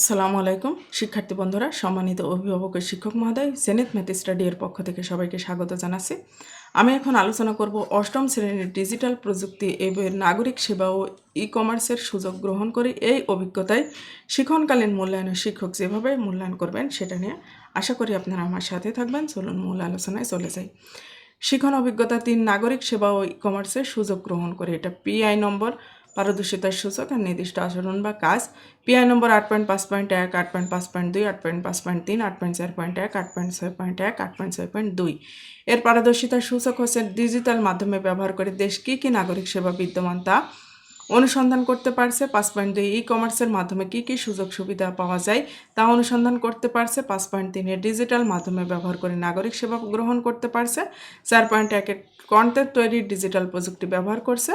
আসসালামু আলাইকুম। শিক্ষার্থী বন্ধুরা, সম্মানিত অভিভাবক শিক্ষক মহোদয় জেনেত ম্যাথ স্টাডি এর পক্ষ থেকে সবাইকে স্বাগত জানাচ্ছি। আমি এখন আলোচনা করব অষ্টম শ্রেণির ডিজিটাল প্রযুক্তি বইয়ের নাগরিক সেবা ও ই কমার্সের সুযোগ গ্রহণ করে এই অভিজ্ঞতায় শিক্ষণকালীন মূল্যায়নের শিক্ষক যেভাবে মূল্যায়ন করবেন সেটা নিয়ে আশা করি আপনারা আমার সাথে থাকবেন। চলুন মূল আলোচনায় চলে যাই। শিখন অভিজ্ঞতা তিন, নাগরিক সেবা ও ই কমার্সের সুযোগ গ্রহণ করে। এটা পিআই নম্বর। পারদর্শিতার সূচক আর নির্দিষ্ট আচরণ বা কাজ। পিআই নম্বর আট পয়েন্ট পাঁচ পয়েন্ট এক, আট পয়েন্ট পাঁচ পয়েন্ট দুই, আট পয়েন্ট পাঁচ পয়েন্ট তিন, আট পয়েন্ট চার পয়েন্ট এক, আট পয়েন্ট ছয় পয়েন্ট এক, আট পয়েন্ট ছয় পয়েন্ট দুই। এর পারদর্শিতার সূচক হচ্ছে ডিজিটাল মাধ্যমে ব্যবহার করে দেশ কী কী নাগরিক সেবা বিদ্যমান তা অনুসন্ধান করতে পারছে। পাঁচ পয়েন্ট দুই ই কমার্সের মাধ্যমে কী কী সুযোগ সুবিধা পাওয়া যায় তা অনুসন্ধান করতে পারছে। পাঁচ পয়েন্ট তিনের ডিজিটাল মাধ্যমে ব্যবহার করে নাগরিক সেবা গ্রহণ করতে পারছে। চার পয়েন্ট একের কন্টেন্ট তৈরির ডিজিটাল প্রযুক্তি ব্যবহার করছে।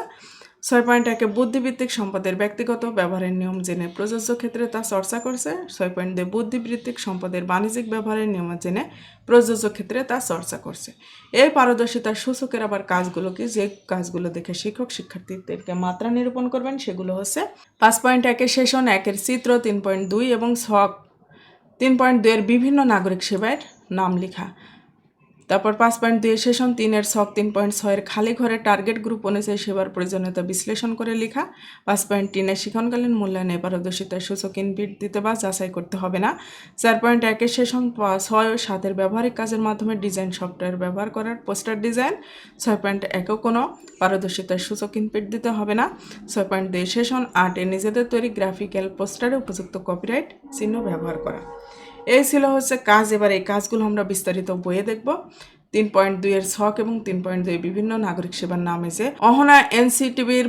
ছয় পয়েন্ট একে বুদ্ধিভিত্তিক সম্পদের ব্যক্তিগত ব্যবহারের নিয়ম জেনে প্রযোজ্য ক্ষেত্রে তা চর্চা করছে। ছয় পয়েন্ট দুই বুদ্ধিভিত্তিক সম্পদের বাণিজ্যিক ব্যবহারের নিয়ম জেনে প্রযোজ্য ক্ষেত্রে তা চর্চা করছে। এই পারদর্শিতার সূচকের আবার কাজগুলো কি? যে কাজগুলো দেখে শিক্ষক শিক্ষার্থীদেরকে মাত্রা নিরূপণ করবেন সেগুলো হচ্ছে পাঁচ পয়েন্ট একের সেশন একের চিত্র, তিন পয়েন্ট দুই এবং ছক, তিন পয়েন্ট দুইয়ের বিভিন্ন নাগরিক সেবার নাম লেখা। তারপর পাঁচ পয়েন্ট দুই সেশন, তিনের ছক, তিন পয়েন্ট ছয়ের খালি ঘরে টার্গেট গ্রুপ অনুযায়ী সেবার প্রয়োজনীয়তা বিশ্লেষণ করে লেখা। পাঁচ পয়েন্ট তিনের শিক্ষণকালীন মূল্যায়নে পারদর্শিতার সূচক ইনভিট দিতে বা যাচাই করতে হবে না। চার পয়েন্ট একের সেশন ছয় ও সাতের ব্যবহারিক কাজের মাধ্যমে ডিজাইন সফটওয়্যার ব্যবহার করার পোস্টার ডিজাইন। ছয় পয়েন্ট একেও কোনো পারদর্শিতার সূচক ইনপিট দিতে হবে না। ছয় পয়েন্ট দুই সেশন, আটে নিজেদের তৈরি গ্রাফিক্যাল পোস্টারে উপযুক্ত কপিরাইট চিহ্ন ব্যবহার করা। এই ছিল হচ্ছে কাজ, এবার এই কাজগুলো আমরা বিস্তারিত বইয়ে দেখব। তিন পয়েন্ট দুইয়ের ছক এবং তিন পয়েন্ট দুই বিভিন্ন নাগরিক সেবার নামে যে, অহনা এনসিটিভির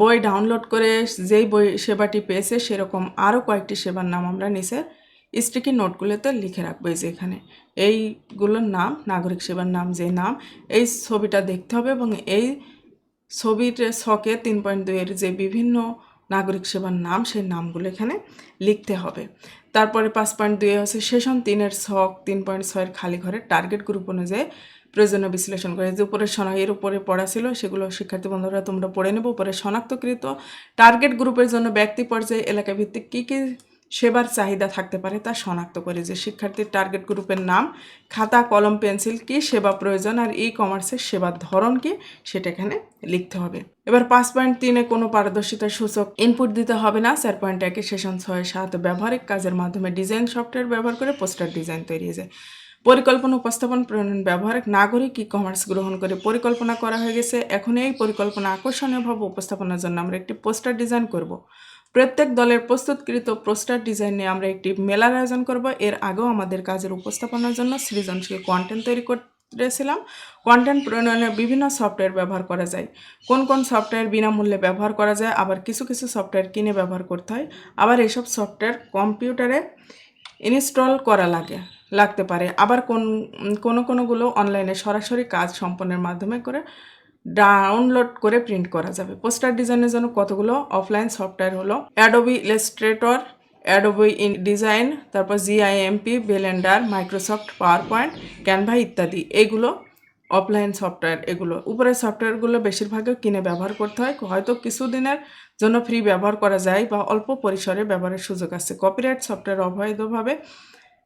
বই ডাউনলোড করে যেই বই সেবাটি পেয়েছে সেরকম আরও কয়েকটি সেবার নাম আমরা নিচে স্টিকি নোটগুলোতে লিখে রাখব যে এখানে। এইগুলোর নাম, নাগরিক সেবার নাম যে নাম, এই ছবিটা দেখতে হবে এবং এই ছবির ছকে তিন পয়েন্ট দুইয়ের যে বিভিন্ন নাগরিক সেবার নাম, সেই নামগুলো এখানে লিখতে হবে। তারপরে পাঁচ পয়েন্ট দুয়ে হচ্ছে সেশন, তিনের ছক, তিন পয়েন্ট ছয়ের খালি ঘরে টার্গেট গ্রুপ অনুযায়ী প্রয়োজনীয় বিশ্লেষণ করে। যে উপরে শনা এর উপরে পড়া ছিল, সেগুলো শিক্ষার্থী বন্ধুরা তোমরা পড়ে নেব। উপরে শনাক্তকৃত টার্গেট গ্রুপের জন্য ব্যক্তি পর্যায়ে এলাকা ভিত্তিক কী কী সেবার চাহিদা থাকতে পারে তা শনাক্ত করে যে শিক্ষার্থীর টার্গেট গ্রুপের নাম, খাতা, কলম পেন্সিল কি সেবা প্রয়োজন আর ই কমার্সের সেবার ধরন কি সেটা এখানে লিখতে হবে। এবার পাঁচ পয়েন্ট তিনে কোনো পারদর্শিতার সূচক ইনপুট দিতে হবে না। চার পয়েন্ট একে সেশন ছয়, সাত ব্যবহারিক কাজের মাধ্যমে ডিজাইন সফটওয়্যার ব্যবহার করে পোস্টার ডিজাইন তৈরি হয়ে যায় পরিকল্পনা উপস্থাপন, প্রণয়ন, ব্যবহারিক, নাগরিক ই কমার্স গ্রহণ করে পরিকল্পনা করা হয়ে গেছে। এখন এই পরিকল্পনা আকর্ষণীয়ভাবে উপস্থাপনার জন্য আমরা একটি পোস্টার ডিজাইন করব। প্রত্যেক দলের প্রস্তুতকৃত পোস্টার ডিজাইন নিয়ে আমরা একটি মেলার আয়োজন করব। এর আগেও আমাদের কাজের উপস্থাপনার জন্য সৃজনশীল কন্টেন্ট তৈরি করেছিলাম। কন্টেন্ট প্রণয়নের বিভিন্ন সফটওয়্যার ব্যবহার করা যায়। কোন কোন সফটওয়্যার বিনামূল্যে ব্যবহার করা যায়, আবার কিছু কিছু সফটওয়্যার কিনে ব্যবহার করতে হয়, আবার এসব সফটওয়্যার কম্পিউটারে ইনস্টল করা লাগে, লাগতে পারে। আবার কোন, কোনো কোনোগুলো অনলাইনে সরাসরি কাজ সম্পন্নের মাধ্যমে করে ডাউনলোড করে প্রিন্ট করা যাবে। পোস্টার ডিজাইনের জন্য কতগুলো? অফলাইন সফটওয়্যার হলো Adobe Illustrator Adobe InDesign তারপর GIMP Blender Microsoft PowerPoint Canva ইত্যাদি। এগুলো অফলাইন সফটওয়্যার এগুলো। উপরের সফটওয়্যারগুলো বেশিরভাগই কিনে ব্যবহার করতে হয়। হয়তো কিছুদিনের জন্য ফ্রি ব্যবহার করা যায় বা অল্প পরিসরে ব্যবহারের সুযোগ আছে। কপিরাইট সফটওয়্যার অবৈধভাবে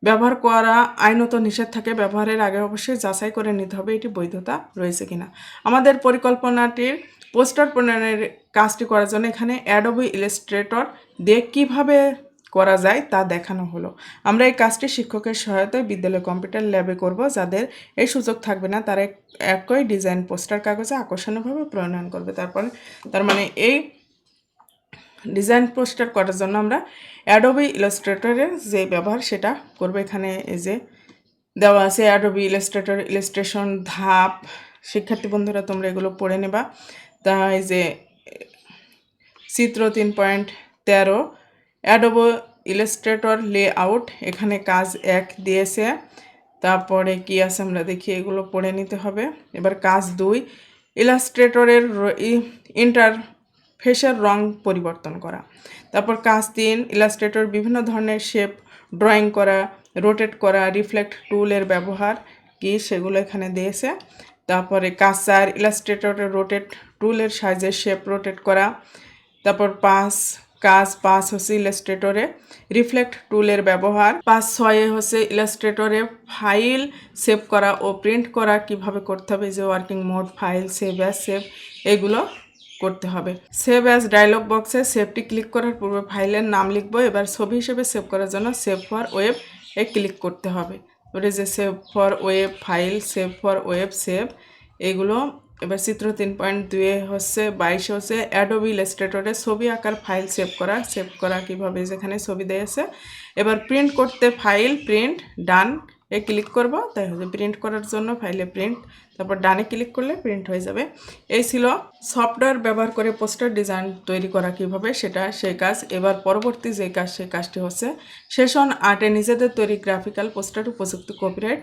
ব্যবহার করা আইনত নিষেধ থাকে, ব্যবহারের আগে অবশ্যই যাচাই করে নিতে হবে এটি বৈধতা রয়েছে কিনা। আমাদের পরিকল্পনাটির পোস্টার প্রণয়নের কাজটি করার জন্য এখানে অ্যাডোবি ইলাস্ট্রেটর দিয়ে কীভাবে করা যায় তা দেখানো হলো। আমরা এই কাজটি শিক্ষকের সহায়তায় বিদ্যালয় কম্পিউটার ল্যাবে করব, যাদের এই সুযোগ থাকবে না, তারা এক- একই ডিজাইন পোস্টার কাগজে আকর্ষণীয়ভাবে প্রণয়ন করবে। তারপরে তার মানে এই ডিজাইন পোস্টার করার জন্য আমরা অ্যাডোবি ইলাস্ট্রেটরের যে ব্যবহার সেটা করব। এখানে এই যে দেওয়া আছে অ্যাডোবি ইলাস্ট্রেটর ইলাস্ট্রেশন ধাপ, শিক্ষার্থী বন্ধুরা তোমরা এগুলো পড়ে নেবা। তা এই যে চিত্র তিন পয়েন্ট তেরো অ্যাডোবো ইলাস্ট্রেটর লে আউট এখানে কাজ এক দিয়েছে। তারপরে কি আছে আমরা দেখি, এগুলো পড়ে নিতে হবে। এবার কাজ দুই ইলাস্ট্রেটরের ইন্টারফেসের রং পরিবর্তন করা। তারপর কাজ তিন ইলাস্ট্রেটর, বিভিন্ন ধরনের শেপ, ড্রয়িং করা, রোটেট করা, রিফ্লেক্ট টুলের ব্যবহার কি সেগুলো এখানে দিয়েছে। তারপরে কাজ চার ইলাস্ট্রেটরের রোটেট টুলের সাইজের শেপ রোটেট করা। তারপর পাঁচ, কাজ পাঁচ হচ্ছে ইলাস্ট্রেটরে রিফ্লেক্ট টুলের ব্যবহার। পাঁচ ছয়ে হচ্ছে ইলাস্ট্রেটরে ফাইল সেভ করা ও প্রিন্ট করা। কীভাবে করতে হবে? যে working mode, file save as save, এগুলো করতে হবে। সেভ অ্যাজ ডায়লগ বক্সে সেভটি ক্লিক করার পূর্বে ফাইলের নাম লিখব, এবার ছবি হিসেবে সেভ করার জন্য সেভ ফর ওয়েব এ ক্লিক করতে হবে। ওটা যে save for web file save for web save এগুলো এবার চিত্র তিন পয়েন্ট দুয়ে হচ্ছে, বাইশে হচ্ছে অ্যাডোবি ইলাস্ট্রেটরে ছবি আঁকার ফাইল সেভ করা। সেভ করা কীভাবে? যেখানে ছবি দিয়েছে এবার প্রিন্ট করতে ফাইল প্রিন্ট ডান এ ক্লিক করব, তাই হচ্ছে প্রিন্ট করার জন্য ফাইলে প্রিন্ট তারপর ডানে ক্লিক করলে প্রিন্ট হয়ে যাবে। এই ছিল সফটওয়্যার ব্যবহার করে পোস্টার ডিজাইন তৈরি করা কীভাবে, সেটা সেই কাজ। এবার পরবর্তী যে কাজ, সেই কাজটি হচ্ছে সেশন আর্টে নিজেদের তৈরি গ্রাফিক্যাল পোস্টার উপযুক্ত কপিরাইট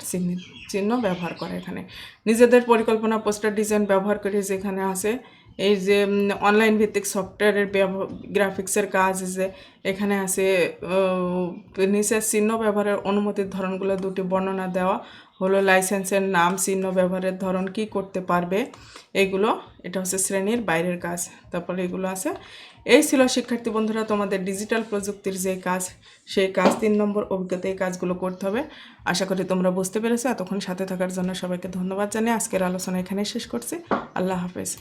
চিহ্ন ব্যবহার করা এখানে। নিজেদের পরিকল্পনা পোস্টার ডিজাইন ব্যবহার করে যেখানে আছে এই যে অনলাইন ভিত্তিক সফটওয়্যারের গ্রাফিক্সের কাজ যে, এখানে আছে নিচের চিহ্ন ব্যবহারের অনুমতির ধরনগুলো দুটি বর্ণনা দেওয়া। হলো লাইসেন্সের নাম, চিহ্ন ব্যবহারের ধরন, কি করতে পারবে? এগুলো, এটা হচ্ছে শ্রেণির বাইরের কাজ। তারপরে এগুলো আছে। এই ছিল শিক্ষার্থী বন্ধুরা, তোমাদের ডিজিটাল প্রযুক্তির যে কাজ, সেই কাজ তিন নম্বর অভিজ্ঞতা এই কাজগুলো করতে হবে। আশা করি তোমরা বুঝতে পেরেছ। এতক্ষণ সাথে থাকার জন্য সবাইকে ধন্যবাদ জানিয়ে আজকের আলোচনা এখানে শেষ করছি। আল্লাহ হাফেজ।